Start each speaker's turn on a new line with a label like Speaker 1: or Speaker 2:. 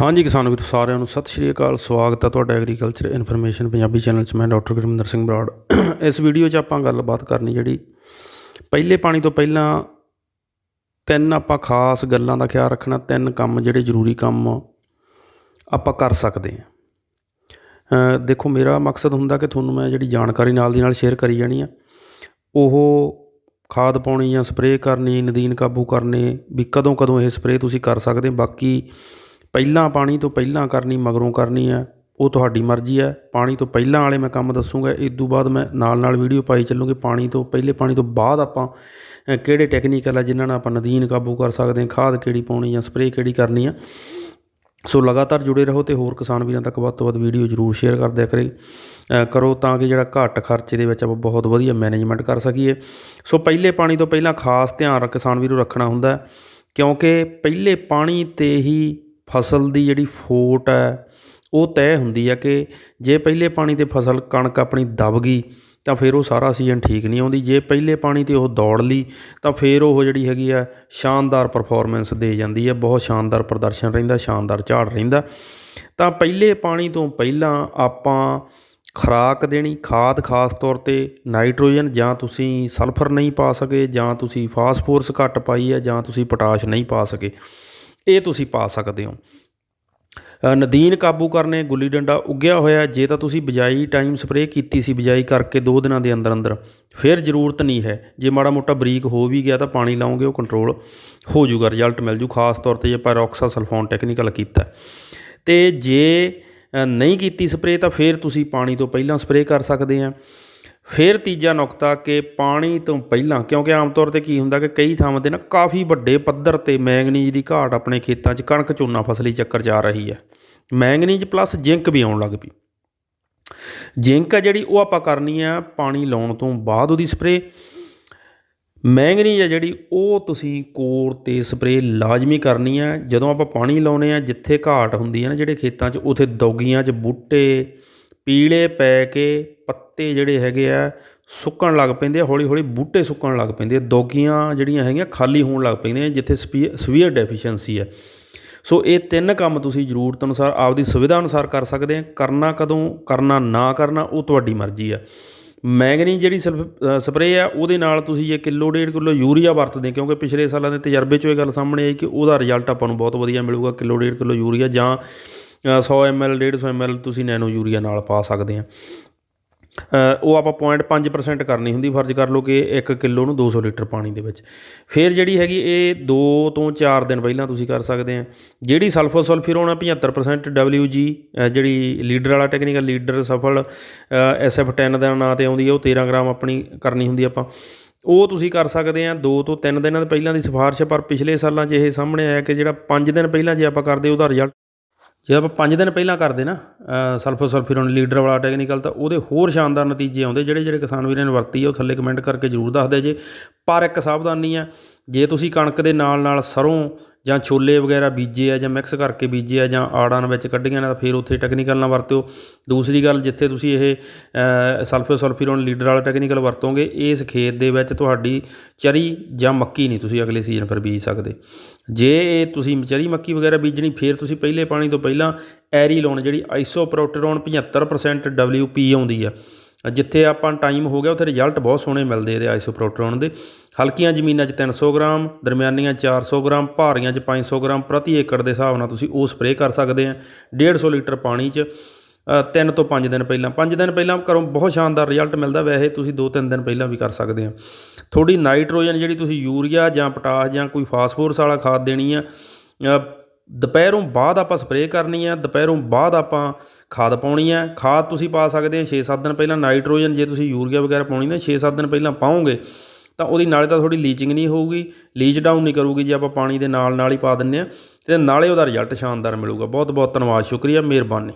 Speaker 1: ਹਾਂਜੀ ਕਿਸਾਨ ਵੀਰੋ, ਸਾਰਿਆਂ ਨੂੰ ਸਤਿ ਸ਼੍ਰੀ ਅਕਾਲ। ਸਵਾਗਤ ਹੈ ਤੁਹਾਡਾ ਐਗਰੀਕਲਚਰ ਇਨਫੋਰਮੇਸ਼ਨ ਪੰਜਾਬੀ ਚੈਨਲ 'ਚ। ਮੈਂ ਡਾਕਟਰ ਗੁਰਮਿੰਦਰ ਸਿੰਘ ਬਰਾੜ। ਇਸ ਵੀਡੀਓ 'ਚ ਆਪਾਂ ਗੱਲਬਾਤ ਕਰਨੀ ਜਿਹੜੀ ਪਹਿਲੇ ਪਾਣੀ ਤੋਂ ਪਹਿਲਾਂ ਤਿੰਨ ਆਪਾਂ ਖਾਸ ਗੱਲਾਂ ਦਾ ਖਿਆਲ ਰੱਖਣਾ, ਤਿੰਨ ਕੰਮ ਜਿਹੜੇ ਜ਼ਰੂਰੀ ਕੰਮ ਆਪਾਂ ਕਰ ਸਕਦੇ ਹਾਂ। ਦੇਖੋ, ਮੇਰਾ ਮਕਸਦ ਹੁੰਦਾ ਕਿ ਤੁਹਾਨੂੰ ਮੈਂ ਜਿਹੜੀ ਜਾਣਕਾਰੀ ਨਾਲ ਦੀ ਨਾਲ ਸ਼ੇਅਰ ਕਰੀ ਜਾਣੀ ਆ। ਉਹ ਖਾਦ ਪਾਉਣੀ ਜਾਂ ਸਪਰੇਅ ਕਰਨੀ, ਨਦੀਨ ਕਾਬੂ ਕਰਨੇ, ਵੀ ਕਦੋਂ ਕਦੋਂ ਇਹ ਸਪਰੇਅ ਤੁਸੀਂ ਕਰ ਸਕਦੇ ਬਾਕੀ ਪਹਿਲਾਂ ਪਾਣੀ ਤੋਂ ਪਹਿਲਾਂ ਕਰਨੀ, ਮਗਰੋਂ ਕਰਨੀ ਹੈ, ਉਹ ਤੁਹਾਡੀ ਮਰਜ਼ੀ ਹੈ। ਪਾਣੀ ਤੋਂ ਪਹਿਲਾਂ ਵਾਲੇ ਮੈਂ ਕੰਮ ਦੱਸੂੰਗਾ, ਇਸ ਤੋਂ ਬਾਅਦ ਮੈਂ ਨਾਲ ਨਾਲ ਵੀਡੀਓ ਪਾਈ ਚੱਲੂਗੀ। ਪਾਣੀ ਤੋਂ ਪਹਿਲੇ, ਪਾਣੀ ਤੋਂ ਬਾਅਦ ਆਪਾਂ ਕਿਹੜੇ ਟੈਕਨੀਕਲ ਆ ਜਿਨ੍ਹਾਂ ਨਾਲ ਆਪਾਂ ਨਦੀਨ ਕਾਬੂ ਕਰ ਸਕਦੇ ਹਾਂ, ਖਾਦ ਕਿਹੜੀ ਪਾਉਣੀ ਜਾਂ ਸਪਰੇਅ ਕਿਹੜੀ ਕਰਨੀ ਆ ਸੋ ਲਗਾਤਾਰ ਜੁੜੇ ਰਹੋ ਤੇ ਹੋਰ ਕਿਸਾਨ ਵੀਰਾਂ ਤੱਕ ਵੱਧ ਤੋਂ ਵੱਧ ਵੀਡੀਓ ਜ਼ਰੂਰ ਸ਼ੇਅਰ ਕਰ ਦਿਆ ਕਰੇ। ਕਰੋ ਤਾਂ ਕਿ ਜਿਹੜਾ ਘੱਟ ਖਰਚੇ ਦੇ ਵਿੱਚ ਆਪਾਂ ਬਹੁਤ ਵਧੀਆ ਮੈਨੇਜਮੈਂਟ ਕਰ ਸਕੀਏ। ਸੋ ਪਹਿਲੇ ਪਾਣੀ ਤੋਂ ਪਹਿਲਾਂ ਖਾਸ ਧਿਆਨ ਰੱਖ ਕਿਸਾਨ ਵੀਰੋ ਰੱਖਣਾ ਹੁੰਦਾ ਕਿਉਂਕਿ ਪਹਿਲੇ ਪਾਣੀ ਤੇ ਹੀ ਫਸਲ ਦੀ ਜਿਹੜੀ ਫੋਟ ਹੈ, ਉਹ ਤੈਅ ਹੁੰਦੀ ਹੈ ਕਿ ਜੇ ਪਹਿਲੇ ਪਾਣੀ ਤੇ ਫਸਲ ਕਣਕ ਆਪਣੀ ਦਬ ਗਈ, ਤਾਂ ਫਿਰ ਉਹ ਸਾਰਾ ਸੀਜ਼ਨ ਠੀਕ ਨਹੀਂ ਆਉਂਦੀ। ਜੇ ਪਹਿਲੇ ਪਾਣੀ ਤੇ ਉਹ ਦੌੜ ਲਈ, ਤਾਂ ਫਿਰ ਉਹ ਜਿਹੜੀ ਹੈਗੀ ਆ, ਸ਼ਾਨਦਾਰ ਪਰਫੋਰਮੈਂਸ ਦੇ ਜਾਂਦੀ ਹੈ ਬਹੁਤ ਸ਼ਾਨਦਾਰ ਪ੍ਰਦਰਸ਼ਨ ਰਹਿੰਦਾ, ਸ਼ਾਨਦਾਰ ਝਾੜ ਰਹਿੰਦਾ। ਤਾਂ ਪਹਿਲੇ ਪਾਣੀ ਤੋਂ ਪਹਿਲਾਂ ਆਪਾਂ ਖੁਰਾਕ ਦੇਣੀ, ਖਾਦ ਖਾਸ ਤੌਰ ਤੇ ਨਾਈਟ੍ਰੋਜਨ, ਜਾਂ ਤੁਸੀਂ ਸਲਫਰ ਨਹੀਂ ਪਾ ਸਕੇ, ਜਾਂ ਤੁਸੀਂ ਫਾਸਫੋਰਸ ਘੱਟ ਪਾਈ ਹੈ ਜਾਂ ਤੁਸੀਂ ਪੋਟਾਸ਼ ਨਹੀਂ ਪਾ ਸਕੇ। ਇਹ ਤੁਸੀਂ ਪਾ ਸਕਦੇ ਹੋ। ਨਦੀਨ ਕਾਬੂ ਕਰਨੇ, ਗੁੱਲੀ ਡੰਡਾ ਉੱਗਿਆ ਹੋਇਆ, ਜੇ ਤਾਂ ਤੁਸੀਂ ਬਿਜਾਈ ਟਾਈਮ ਸਪਰੇਅ ਕੀਤੀ ਸੀ, ਬਿਜਾਈ ਕਰਕੇ 2 ਦਿਨਾਂ ਦੇ ਅੰਦਰ ਅੰਦਰ। ਫਿਰ ਜ਼ਰੂਰਤ ਨਹੀਂ ਹੈ। ਜੇ ਮਾੜਾ ਮੋਟਾ ਬਰੀਕ ਹੋ ਵੀ ਗਿਆ ਤਾਂ ਪਾਣੀ ਲਾਉਂਗੇ ਉਹ ਕੰਟਰੋਲ ਹੋ ਜਾਊਗਾ ਰਿਜ਼ਲਟ ਮਿਲ ਜੂ। ਖਾਸ ਤੌਰ ਤੇ ਜੇ ਆਪਾਂ ਸਲਫੋਨ ਟੈਕਨੀਕਲ ਕੀਤਾ। ਤੇ ਜੇ ਨਹੀਂ ਕੀਤੀ ਸਪਰੇਅ ਤਾਂ ਫਿਰ ਤੁਸੀਂ ਪਾਣੀ ਤੋਂ ਪਹਿਲਾਂ ਸਪਰੇਅ ਕਰ ਸਕਦੇ ਆ। ਫਿਰ ਤੀਜਾ ਨੁਕਤਾ ਕਿ ਪਾਣੀ ਤੋਂ ਪਹਿਲਾਂ, ਕਿਉਂਕਿ ਆਮ ਤੌਰ ਤੇ ਕੀ ਹੁੰਦਾ ਕਿ ਕਈ ਥਾਵਾਂ ਤੇ ਨਾ ਕਾਫੀ ਵੱਡੇ ਪੱਧਰ ਤੇ ਮੈਂਗਨੀਜ਼ ਦੀ ਘਾਟ ਆਪਣੇ ਖੇਤਾਂ 'ਚ, ਕਣਕ ਝੋਨਾ ਫਸਲੀ ਚੱਕਰ 'ਚ ਆ ਰਹੀ ਹੈ। ਮੈਂਗਨੀਜ਼ ਪਲੱਸ ਜ਼ਿੰਕ ਵੀ ਆਉਣ ਲੱਗ ਪਈ। ਜ਼ਿੰਕ ਆ ਜਿਹੜੀ, ਉਹ ਆਪਾਂ ਕਰਨੀ ਆ ਪਾਣੀ ਲਾਉਣ ਤੋਂ ਬਾਅਦ ਉਹਦੀ ਸਪਰੇਅ ਮੈਂਗਨੀਜ਼ ਆ ਜਿਹੜੀ, ਉਹ ਤੁਸੀਂ ਕੋਰ ਤੇ ਸਪਰੇਅ ਲਾਜ਼ਮੀ ਕਰਨੀ ਆ। ਜਦੋਂ ਆਪਾਂ ਪਾਣੀ ਲਾਉਨੇ ਆ, ਜਿੱਥੇ ਘਾਟ ਹੁੰਦੀ ਹੈ ਨਾ ਜਿਹੜੇ ਖੇਤਾਂ 'ਚ, ਉਥੇ ਦੌਗੀਆਂ 'ਚ ਬੂਟੇ, ਪੀਲੇ ਪੈ ਕੇ ਪੱਤੇ ਜਿਹੜੇ ਹੈਗੇ ਆ ਸੁੱਕਣ ਲੱਗ ਪੈਂਦੇ ਆ ਹੌਲੀ ਹੌਲੀ ਬੂਟੇ ਸੁੱਕਣ ਲੱਗ ਪੈਂਦੇ ਆ ਦੋਗੀਆਂ ਜਿਹੜੀਆਂ ਹੈਗੀਆਂ ਖਾਲੀ ਹੋਣ ਲੱਗ ਪੈਂਦੀਆਂ ਜਿੱਥੇ ਸਵੀਅਰ ਡੈਫੀਸ਼ੀਐਂਸੀ ਹੈ ਸੋ ਇਹ ਤਿੰਨ ਕੰਮ ਤੁਸੀਂ ਜ਼ਰੂਰਤ ਅਨੁਸਾਰ ਆਪਦੀ ਸੁਵਿਧਾ ਅਨੁਸਾਰ ਕਰ ਸਕਦੇ ਆ ਕਰਨਾ ਕਦੋਂ ਕਰਨਾ ਨਾ ਕਰਨਾ ਉਹ ਤੁਹਾਡੀ ਮਰਜ਼ੀ ਆ। ਮੈਗਨੀ ਜਿਹੜੀ ਸਪਰੇਅ ਆ ਉਹਦੇ ਨਾਲ ਤੁਸੀਂ ਜੇ ਕਿਲੋ ਡੇਢ ਕਿਲੋ ਯੂਰੀਆ ਵਰਤਦੇ ਕਿਉਂਕਿ ਪਿਛਲੇ ਸਾਲਾਂ ਦੇ ਤਜਰਬੇ 'ਚੋਂ ਇਹ ਗੱਲ ਸਾਹਮਣੇ ਆਈ ਕਿ ਉਹਦਾ ਰਿਜ਼ਲਟ ਆਪਾਂ ਨੂੰ ਬਹੁਤ ਵਧੀਆ ਮਿਲੂਗਾ ਕਿਲੋ ਡੇਢ ਕਿਲੋ ਯੂਰੀਆ ਜਾਂ ਅ, 100 ml 150 ml ਤੁਸੀਂ ਨੈਨੋ ਯੂਰੀਆ ਨਾਲ ਪਾ ਸਕਦੇ ਆ। ਉਹ ਆਪਾਂ 0.5% ਕਰਨੀ ਹੁੰਦੀ, ਫਰਜ਼ ਕਰ ਲਓ ਕਿ 1 ਕਿਲੋ ਨੂੰ 200 ਲੀਟਰ ਪਾਣੀ ਦੇ ਵਿੱਚ। ਫਿਰ ਜਿਹੜੀ ਹੈਗੀ ਇਹ 2 ਤੋਂ 4 ਦਿਨ ਪਹਿਲਾਂ ਤੁਸੀਂ ਕਰ ਸਕਦੇ ਆ। ਜਿਹੜੀ ਸਲਫਰ ਸਲਫਿਰੋਨ ਆ 75% WG ਜਿਹੜੀ ਲੀਡਰ ਵਾਲਾ ਟੈਕਨੀਕਲ ਲੀਡਰ ਸਫਲ SF10 ਦਾ ਨਾਂ ਤੇ ਆਉਂਦੀ ਹੈ ਉਹ 13 ਗ੍ਰਾਮ ਆਪਣੀ ਕਰਨੀ ਹੁੰਦੀ ਆਪਾਂ। ਉਹ ਤੁਸੀਂ ਕਰ ਸਕਦੇ ਆ 2 ਤੋਂ 3 ਦਿਨਾਂ ਦੇ ਪਹਿਲਾਂ ਦੀ ਸਿਫਾਰਿਸ਼ ਪਰ ਪਿਛਲੇ ਸਾਲਾਂ 'ਚ ਇਹ ਸਾਹਮਣੇ ਆਇਆ ਕਿ ਜਿਹੜਾ 5 ਦਿਨ ਪਹਿਲਾਂ ਜੇ ਆਪਾਂ ਕਰਦੇ, ਉਹਦਾ ਰਿਜ਼ਲਟ ਜੇ ਆਪਾਂ ਪੰਜ ਦਿਨ ਪਹਿਲਾਂ ਕਰਦੇ ਨਾ ਸਲਫਰ ਸਲਫਿਰੋਨ ਲੀਡਰ ਵਾਲਾ ਟੈਕਨੀਕਲ ਤਾਂ ਉਹਦੇ ਹੋਰ ਸ਼ਾਨਦਾਰ ਨਤੀਜੇ ਆਉਂਦੇ, ਜਿਹੜੇ ਜਿਹੜੇ ਕਿਸਾਨ ਵੀਰਾਂ ਨੇ ਵਰਤੀ ਆ, ਉਹ ਥੱਲੇ ਕਮੈਂਟ ਕਰਕੇ ਜ਼ਰੂਰ ਦੱਸਦੇ ਜੇ। ਪਰ ਇੱਕ ਸਾਵਧਾਨੀ ਆ, ਜੇ ਤੁਸੀਂ ਕਣਕ ਦੇ ਨਾਲ ਨਾਲ ਸਰੋਂ ਜਾਂ ਛੋਲੇ ਵਗੈਰਾ ਬੀਜੇ ਆ ਜਾਂ ਮਿਕਸ ਕਰਕੇ ਬੀਜੇ ਆ ਜਾਂ ਆੜਾਂ ਵਿੱਚ ਕੱਢੀਆਂ ਨੇ ਤਾਂ ਫਿਰ ਉੱਥੇ ਟੈਕਨੀਕਲ ਨਾ ਵਰਤਿਓ। ਦੂਸਰੀ ਗੱਲ, ਜਿੱਥੇ ਤੁਸੀਂ ਇਹ ਸਲਫਰ ਸਲਫਿਰੋਨ ਲੀਡਰ ਵਾਲਾ ਟੈਕਨੀਕਲ ਵਰਤੋਗੇ, ਇਸ ਖੇਤ ਦੇ ਵਿੱਚ ਤੁਹਾਡੀ ਚਰੀ ਜਾਂ ਮੱਕੀ ਨਹੀਂ ਤੁਸੀਂ ਅਗਲੇ ਸੀਜ਼ਨ ਫਿਰ ਬੀਜ ਸਕਦੇ। ਜੇ ਇਹ ਤੁਸੀਂ ਚਰੀ ਮੱਕੀ ਵਗੈਰਾ ਬੀਜਣੀ, ਫਿਰ ਤੁਸੀਂ ਪਹਿਲੇ ਪਾਣੀ ਤੋਂ ਪਹਿਲਾਂ ਐਰੀ ਲਾਉਣ, ਜਿਹੜੀ ਆਈਸੋਪ੍ਰੋਟਰੋਨ 75% WP ਆਉਂਦੀ ਆ। ਜਿੱਥੇ ਆਪਾਂ ਟਾਈਮ ਹੋ ਗਿਆ, ਉੱਥੇ ਰਿਜ਼ਲਟ ਬਹੁਤ ਸੋਹਣੇ ਮਿਲਦੇ ਇਹਦੇ ਆਈਸੋਪ੍ਰੋਟਰੋਨ ਦੇ। ਹਲਕੀਆਂ ਜ਼ਮੀਨਾਂ 'ਚ 300 ਗ੍ਰਾਮ, ਦਰਮਿਆਨੀਆਂ 400 ਗ੍ਰਾਮ, ਭਾਰੀਆਂ 'ਚ 500 ਗ੍ਰਾਮ, ਪ੍ਰਤੀ ਏਕੜ ਦੇ ਹਿਸਾਬ ਨਾਲ ਤੁਸੀਂ ਉਹ ਸਪਰੇਅ ਕਰ ਸਕਦੇ ਆ। 150 ਲੀਟਰ ਪਾਣੀ 'ਚ ਤਿੰਨ ਤੋਂ ਪੰਜ ਦਿਨ ਪਹਿਲਾਂ। ਪੰਜ ਦਿਨ ਪਹਿਲਾਂ ਕਰੋ ਬਹੁਤ ਸ਼ਾਨਦਾਰ ਰਿਜ਼ਲਟ ਮਿਲਦਾ, ਵੈਸੇ ਤੁਸੀਂ 2-3 ਦਿਨ ਪਹਿਲਾਂ ਵੀ ਕਰ ਸਕਦੇ ਆ। ਥੋੜੀ ਨਾਈਟ੍ਰੋਜਨ ਜਿਹੜੀ ਤੁਸੀਂ ਯੂਰੀਆ ਜਾਂ ਪੋਟਾਸ਼ ਜਾਂ ਕੋਈ ਫਾਸਫੋਰਸ ਵਾਲਾ ਖਾਦ ਦੇਣੀ ਆ ਦੁਪਹਿਰੋਂ ਬਾਅਦ ਆਪਾਂ ਸਪਰੇਅ ਕਰਨੀ ਆ, ਦੁਪਹਿਰੋਂ ਬਾਅਦ ਆਪਾਂ ਖਾਦ ਪਾਉਣੀ ਆ। ਖਾਦ ਤੁਸੀਂ ਪਾ ਸਕਦੇ ਆ 6-7 ਦਿਨ ਪਹਿਲਾਂ, ਨਾਈਟ੍ਰੋਜਨ ਜੇ ਤੁਸੀਂ ਯੂਰੀਆ ਵਗੈਰਾ ਪਾਉਣੀ ਨਾ 6-7 ਦਿਨ ਪਹਿਲਾਂ ਪਾਓਗੇ, ਤਾਂ ਉਹਦੀ ਨਾਲੇ ਤਾਂ ਥੋੜੀ ਲੀਚਿੰਗ ਨਹੀਂ ਹੋਊਗੀ, ਲੀਚ ਡਾਊਨ ਨਹੀਂ ਕਰੂਗੀ ਜੇ ਆਪਾਂ ਪਾਣੀ ਦੇ ਨਾਲ ਨਾਲ ਹੀ ਪਾ ਦਿੰਨੇ ਆ, ਤੇ ਨਾਲੇ ਉਹਦਾ ਰਿਜ਼ਲਟ ਸ਼ਾਨਦਾਰ ਮਿਲੂਗਾ। ਬਹੁਤ ਬਹੁਤ ਧੰਨਵਾਦ, ਸ਼ੁਕਰੀਆ, ਮਿਹਰਬਾਨੀ।